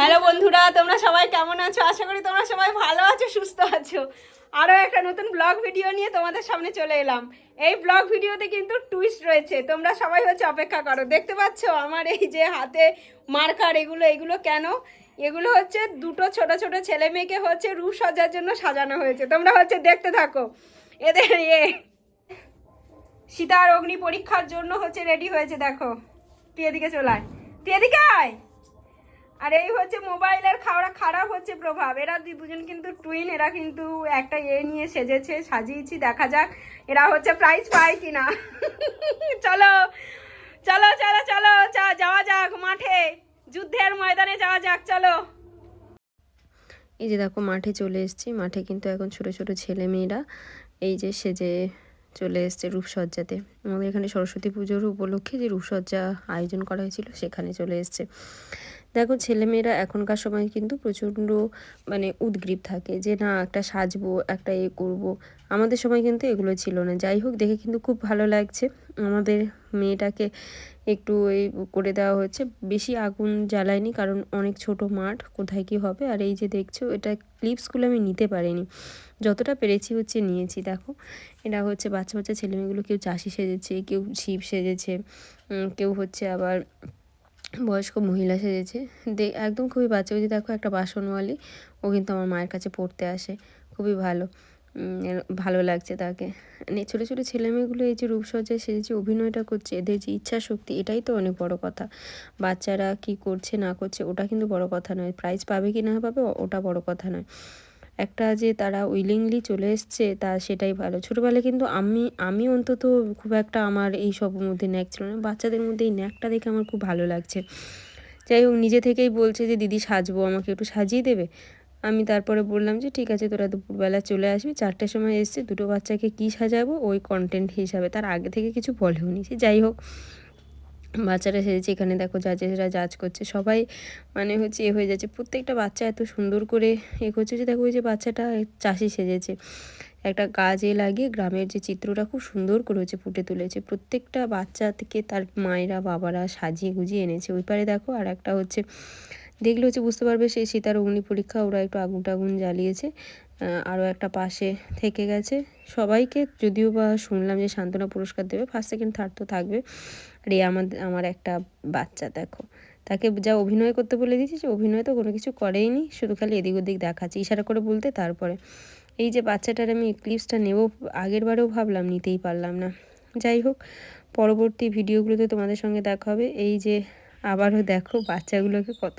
Hello বন্ধুরা, তোমরা সবাই কেমন আছো? আশা করি তোমরা সবাই ভালো আছো, সুস্থ আছো। আরও একটা নতুন ব্লগ ভিডিও নিয়ে তোমাদের সামনে চলে এলাম। এই ব্লগ ভিডিওতে কিন্তু টুইস্ট রয়েছে। তোমরা সবাই হচ্ছে অপেক্ষা করো। দেখতে পাচ্ছো আমার এই যে হাতে মার্কার এগুলো এগুলো কেন? এগুলো হচ্ছে দুটো ছোট ছোট ছেলে মেয়েকে হচ্ছে রূপ সজ্জার জন্য সাজানো হয়েছে। তোমরা হচ্ছে দেখতে থাকো। এদের ইয়ে সীতার অগ্নি পরীক্ষার জন্য হচ্ছে রেডি হয়েছে, দেখো। তুই এদিকে চলায় তুই এদিকে আয়! আর এই হচ্ছে মোবাইলের খাওয়া খারাপ হচ্ছে প্রভাব। এরা দুজন কিন্তু টুইন এরা কিন্তু একটা এ নিয়ে সেজেছে, সাজিয়েছি, দেখা যাক এরা হচ্ছে প্রাইজ পায় কিনা। চলো চলো চলো চলো, চা- যাওয়া যাক মাঠে, যুদ্ধের ময়দানে যাওয়া যাক, চলো। এই যে দেখো, মাঠে চলে এসেছি। মাঠে কিন্তু এখন ছোট ছোট ছেলে মেয়েরা এই যে সেজে চলে এসছে রূপসজ্জাতে। আমাদের এখানে সরস্বতী পুজোর উপলক্ষে যে রূপসজ্জা আয়োজন করা হয়েছিল, সেখানে চলে এসছে। দেখো ছেলেমেয়েরা এখনকার সময় কিন্তু প্রচণ্ড মানে উদ্গ্রীব থাকে যে না, একটা সাজবো, একটা এ করব। আমাদের সময় কিন্তু এগুলো ছিল না। যাই হোক, দেখে কিন্তু খুব ভালো লাগছে। আমাদের মেয়েটাকে একটু এই করে দেওয়া হচ্ছে। বেশি আগুন জ্বালায়নি কারণ অনেক ছোট মাঠ, কোথায় কি হবে? আর এই যে দেখছ, এটা ক্লিপসগুলো আমি নিতে পারিনি। যতটা পেরেছি হচ্ছে নিয়েছি। দেখো, এটা হচ্ছে বাচ্চা বাচ্চা ছেলেমেয়েগুলো, কেউ চাষি সেজেছে, কেউ ছিপ সেজেছে কেউ হচ্ছে আবার বয়স্ক মহিলা সেজেছে। দে, একদম খুবই বাচ্চা। ওই যে দেখো একটা বাসনওয়ালি, ও কিন্তু আমার মায়ের কাছে পড়তে আসে। খুবই ভালো। ভালো লাগছে তাকে। মানে ছোটো ছোটো ছেলেমেয়েগুলো এই যে রূপসজ্জায় সেজেছে, অভিনয়টা করছে, এদের যে ইচ্ছা শক্তি এটাই তো অনেক বড় কথা। বাচ্চারা কি করছে, না করছে, ওটা কিন্তু বড় কথা নয়। প্রাইজ পাবে কি না পাবে ওটা বড় কথা নয়। একটা যে তারা উইলিংলি চলে এসছে, তা সেটাই ভালো। ছোটোবেলায় কিন্তু আমি আমি অন্তত খুব একটা আমার এই সব মধ্যে ন্যাক ছিল না। বাচ্চাদের মধ্যে এই ন্যাকটা দেখে আমার খুব ভালো লাগছে। যাই হোক, নিজে থেকেই বলছে যে, দিদি, সাজবো, আমাকে একটু সাজিয়ে দেবে? আমি তারপরে বললাম যে, ঠিক আছে, তোরা দুপুরবেলা চলে আসবি, চারটের সময় এসছে, দুটো বাচ্চাকে কী সাজাবো, ওই কন্টেন্ট হিসাবে। তার আগে থেকে কিছু বলেও নি যাই হোক বাচ্চারা সেজেছে, এখানে দেখো জাজেসরা জাজ করছে। সবাই মানে হচ্ছে এ হয়ে যাচ্ছে। প্রত্যেকটা বাচ্চা এত সুন্দর করে এ করছে যে, দেখো ওই যে বাচ্চাটা চাষি সেজেছে। একটা গাছে লাগিয়ে গ্রামের যে চিত্রটা খুব সুন্দর করে হচ্ছে ফুটে তুলেছে। প্রত্যেকটা বাচ্চা থেকে তার মায়েরা, বাবারা সাজিয়ে গুজিয়ে এনেছে। ওই পারে দেখো আর একটা হচ্ছে, দেখলে হচ্ছে বুঝতে পারবে সেই সীতার অগ্নি পরীক্ষা, ওরা একটু আগুন টাগুন জ্বালিয়েছে। আরও একটা পাশে থেকে গেছে। সবাইকে যদিও বা শুনলাম যে সান্ত্বনা পুরস্কার দেবে ফার্স্ট সেকেন্ড থার্ড তো থাকবে। আর আমাদের আমার একটা বাচ্চা, দেখো। তাকে যা অভিনয় করতে বলে দিয়েছি যে অভিনয় তো কোনো কিছু করেইনি, শুধু খালি এদিক ওদিক দেখাচ্ছে, ইশারা করে বলতে তারপরে। এই যে বাচ্চাটার আমি ক্লিপসটা নেব আগের বারেও ভাবলাম, নিতেই পারলাম না। যাই হোক, পরবর্তী ভিডিওগুলোতে তোমাদের সঙ্গে দেখা হবে। এই যে আবারও দেখো বাচ্চাগুলোকে কত